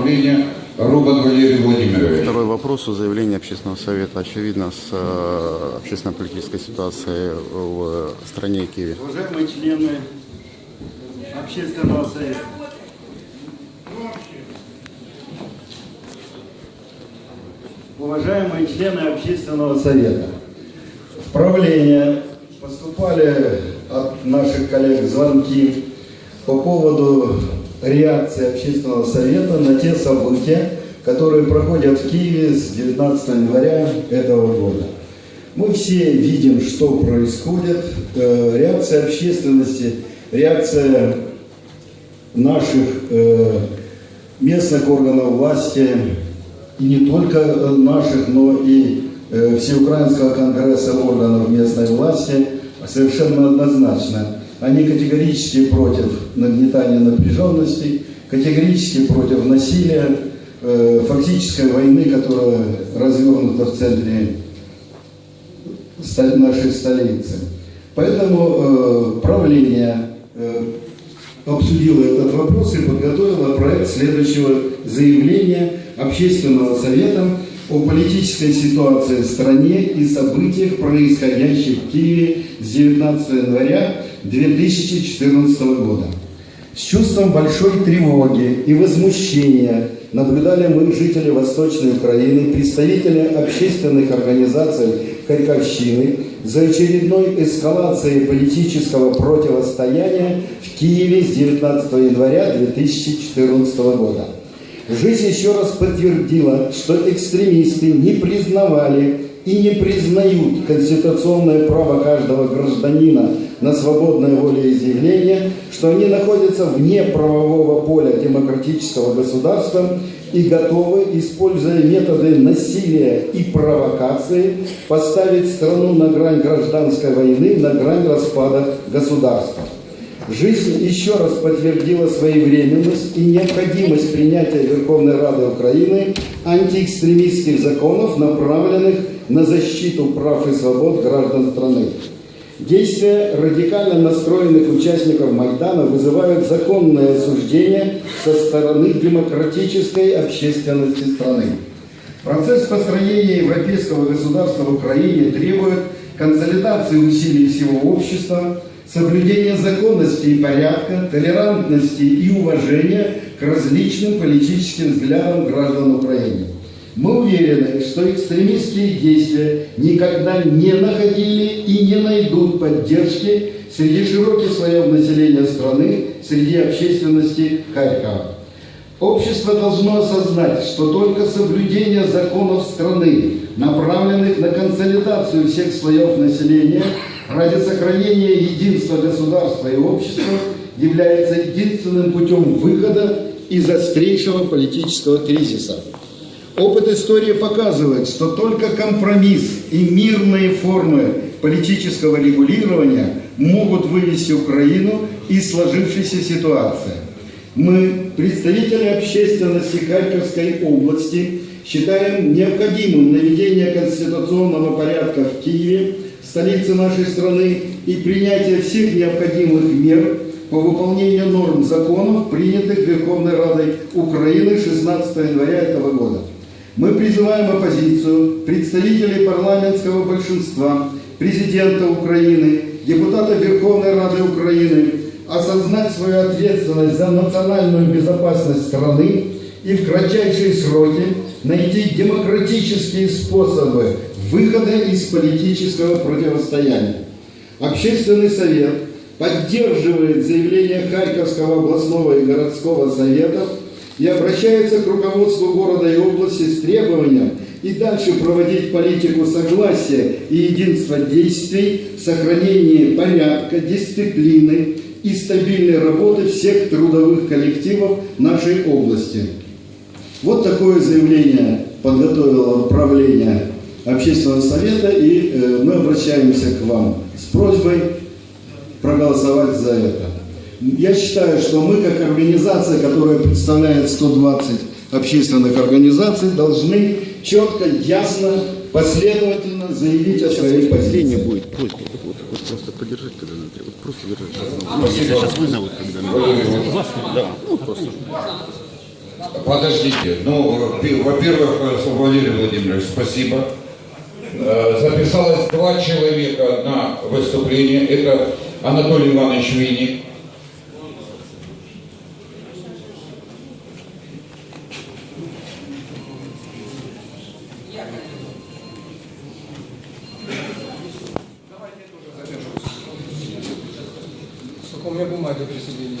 управления Рубан Валерий Владимирович. Второй вопрос о заявлении общественного совета. Очевидно, с э, общественно-политической ситуацией в стране Киеве. Уважаемые члены общественного совета, уважаемые члены общественного совета, в правление поступали от наших коллег звонки по поводу реакции общественного совета на те события, которые проходят в Киеве с 19 января этого года. Мы все видим, что происходит. Э, Реакция общественности, реакция наших э, местных органов власти, и не только э, наших, но и Всеукраинского конгресса органов местной власти совершенно однозначно. Они категорически против нагнетания напряженности, категорически против насилия, э, фактической войны, которая развернута в центре нашей столицы. Поэтому э, правление э, обсудила этот вопрос и подготовила проект следующего заявления Общественного совета о политической ситуации в стране и событиях, происходящих в Киеве с 19 января 2014 года. С чувством большой тревоги и возмущения наблюдали мы, жители Восточной Украины, представители общественных организаций Харьковщины, за очередной эскалацией политического противостояния в Киеве с 19 января 2014 года. Жизнь еще раз подтвердила, что экстремисты не признавали и не признают конституционное право каждого гражданина на свободное волеизъявление, что они находятся вне правового поля демократического государства и готовы, используя методы насилия и провокации, поставить страну на грань гражданской войны, на грань распада государства. Жизнь еще раз подтвердила своевременность и необходимость принятия Верховной Рады Украины антиэкстремистских законов, направленных на защиту прав и свобод граждан страны. Действия радикально настроенных участников Майдана вызывают законное осуждение со стороны демократической общественности страны. Процесс построения европейского государства в Украине требует консолидации усилий всего общества, соблюдения законности и порядка, толерантности и уважения к различным политическим взглядам граждан Украины. Мы уверены, что экстремистские действия никогда не находили и не найдут поддержки среди широких слоев населения страны, среди общественности Харькова. Общество должно осознать, что только соблюдение законов страны, направленных на консолидацию всех слоев населения ради сохранения единства государства и общества, является единственным путем выхода из острейшего политического кризиса. Опыт истории показывает, что только компромисс и мирные формы политического регулирования могут вывести Украину из сложившейся ситуации. Мы, представители общественности Харьковской области, считаем необходимым наведение конституционного порядка в Киеве, столице нашей страны, и принятие всех необходимых мер по выполнению норм законов, принятых Верховной Радой Украины 16 января этого года. Мы призываем оппозицию, представителей парламентского большинства, президента Украины, депутатов Верховной Рады Украины осознать свою ответственность за национальную безопасность страны и в кратчайшие сроки найти демократические способы выхода из политического противостояния. Общественный совет поддерживает заявление Харьковского областного и городского советов и обращается к руководству города и области с требованием и дальше проводить политику согласия и единства действий, сохранения порядка, дисциплины и стабильной работы всех трудовых коллективов нашей области. Вот такое заявление подготовило правление общественного совета, и э, мы обращаемся к вам с просьбой проголосовать за это. Я считаю, что мы, как организация, которая представляет 120 общественных организаций, должны четко, ясно, последовательно заявить о своей позиции. будет просьба. Вот, вот просто поддержать, когда надо. Вот просто держать. Ну, сейчас вызовут, когда надо. Вас, да, ну просто. Подождите. Ну, во-первых, э, Валерий Владимирович, спасибо. Э, Записалось два человека на выступление. Это Анатолий Иванович Винник. Меня бумаги присоединили.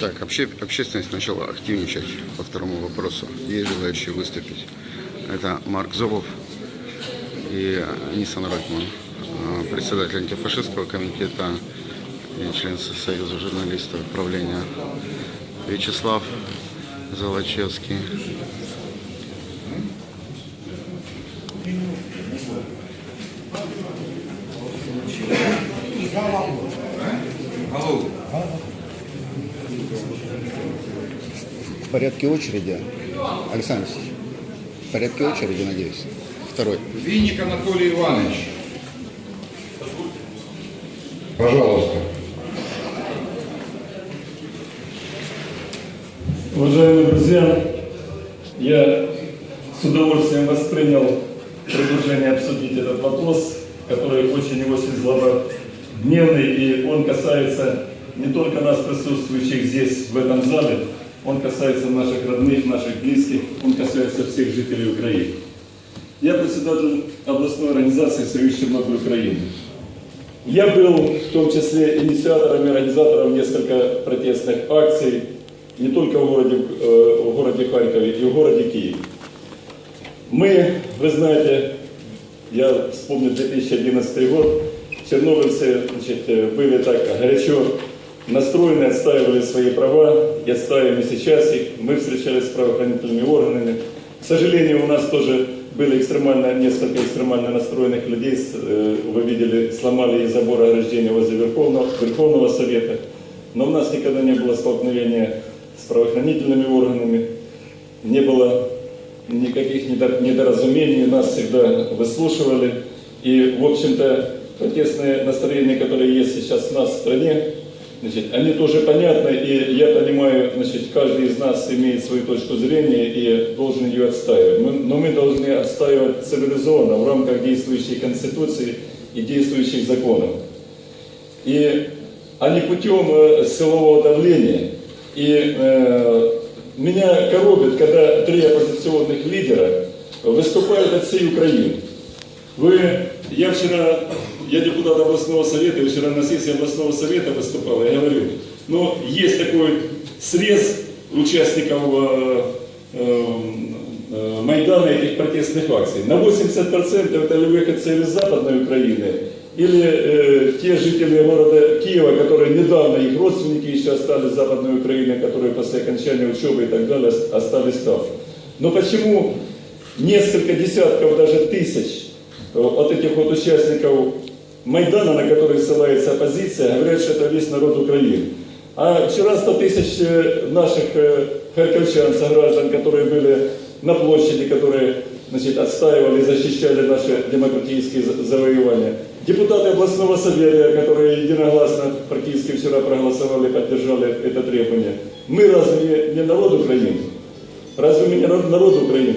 Так, обще- общественность начала активничать по второму вопросу. Есть желающие выступить. Это Марк Зобов и Нисан Ротман, э, председатель антифашистского комитета и член Союза журналистов правления Вячеслав Золочевский. В порядке очереди. Александр Алексеевич, в порядке очереди, надеюсь. Второй. Винник Анатолий Иванович. Пожалуйста. Уважаемые друзья, я с удовольствием воспринял предложение обсудить этот вопрос, который очень и очень злободневный, и он касается не только нас, присутствующих здесь, в этом зале, он касается наших родных, наших близких, он касается всех жителей Украины. Я председатель областной организации «Союз Чернобыль Украины». Я был в том числе инициатором и организатором несколько протестных акций не только в городе, э, в городе Харькове, и в городе Киеве. Мы, вы знаете, я вспомню 2011 год, чернобыльцы значит, э, были так горячо настроены, отстаивали свои права, и отстаиваем и сейчас их. Мы встречались с правоохранительными органами. К сожалению, у нас тоже были экстремально, несколько экстремально настроенных людей, э, вы видели, сломали и забор ограждения возле Верховного, Верховного Совета. Но у нас никогда не было столкновения с правоохранительными органами, не было никаких недо- недоразумений, нас всегда выслушивали. И, в общем-то, протестные настроения, которые есть сейчас у нас в стране, значит, они тоже понятны, и я понимаю, значит, каждый из нас имеет свою точку зрения и должен ее отстаивать. Мы- но мы должны отстаивать цивилизованно в рамках действующей Конституции и действующих законов и, а путем э, силового давления. И э, меня коробит, когда три оппозиционных лидера выступают от всей Украины. Вы, я вчера, я депутат областного совета, и вчера на сессии областного совета выступал, я говорю, но есть такой срез участников э, э, э, Майдана этих протестных акций. На 80% это выходцы из Западной Украины, или э, те жители города Киева, которые недавно, их родственники еще остались в Западной Украине, которые после окончания учебы и так далее остались там. Но почему несколько десятков, даже тысяч э, от этих вот участников Майдана, на который ссылается оппозиция, говорят, что это весь народ Украины. А вчера 100 тысяч э, наших э, харьковчан, сограждан, которые были на площади, которые значит, отстаивали защищали наши демократические за- завоевания. Депутаты областного совета, которые единогласно практически вчера проголосовали, поддержали это требование. Мы разве не, народ Украины? Разве мы не народ Украины?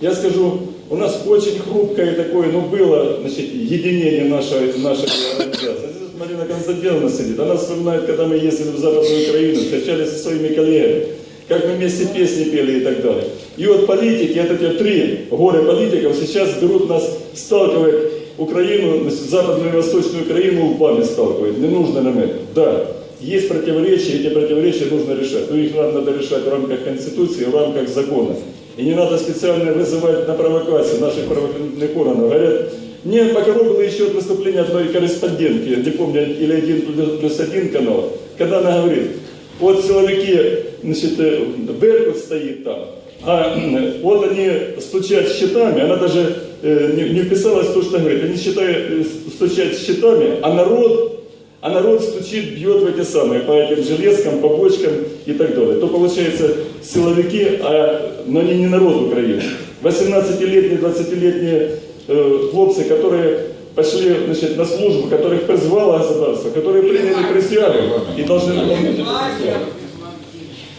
Я скажу, у нас очень хрупкое такое, ну, было, значит, единение нашей, нашей организации. Здесь Марина Константиновна сидит, она вспоминает, когда мы ездили в Западную Украину, встречались со своими коллегами, как мы вместе песни пели и так далее. И вот политики, это те три горе политиков сейчас берут нас, сталкивают Украину, значит, Западную и Восточную Украину лбами сталкивают. Не нужно нам это. Да, есть противоречия, эти противоречия нужно решать. Но их надо, надо решать в рамках Конституции, в рамках закона. И не надо специально вызывать на провокацию наших правоохранительных органов. Говорят, мне покоробило еще от выступления одной корреспондентки, не помню, или один плюс один канал, когда она говорит, вот силовики, значит, э, Беркут стоит там, а м, вот они стучат щитами, она даже э, не, не вписалась в то, что говорит, они считают, э, стучат щитами, а народ, а народ стучит, бьет в эти самые, по этим железкам, по бочкам и так далее. То получается силовики, а, но они не народ Украины. 18-летние, 20-летние э, хлопцы, которые пошли значит, на службу, которых призвало государство, которые приняли присягу и должны выполнять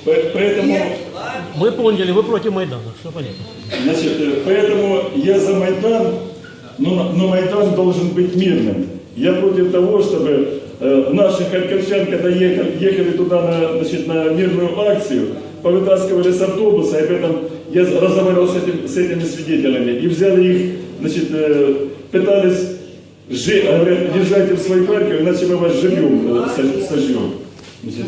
Поэтому Мы поняли, вы против Майдана, все понятно. Значит, э, поэтому я за Майдан, но, но Майдан должен быть мирным. Я против того, чтобы наши харьковчан, когда ехали, ехали туда на, значит, на мирную акцию, повытаскивали с автобуса, и об этом я разговаривал с, этим, с этими свидетелями, и взяли их, значит, пытались, жи, говорят, езжайте в свой Харьков, иначе мы вас живем сож- сожжем. Значит,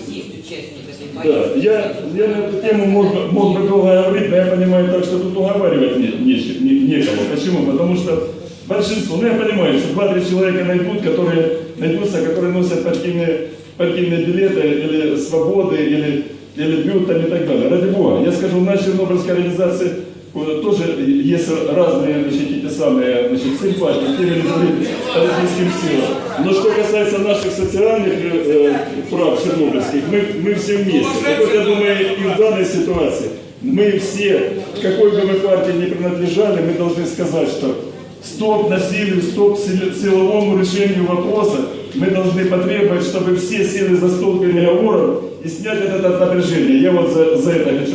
да, я, я на эту тему мог, мог бы долго говорить, но я понимаю так, что тут уговаривать не, не- не- некого. Почему? Потому что большинство, ну я понимаю, что два-три человека найдут, которые найдутся, которые носят партийные, партийные билеты или свободы, или, или бьют там и так далее. Ради Бога. Я скажу, в нашей Чернобыльской организации э, тоже есть разные значит, эти самые значит, симпатии, те или другие политическим силам. Но что касается наших социальных э, э, прав чернобыльских, мы, мы все вместе. Так вот, я думаю, и в данной ситуации мы все, какой бы мы партии ни принадлежали, мы должны сказать, что стоп насилию, стоп сил- силовому решению вопроса. Мы должны потребовать, чтобы все сели за стол переговоров и снять это напряжение. Я вот за, за это хочу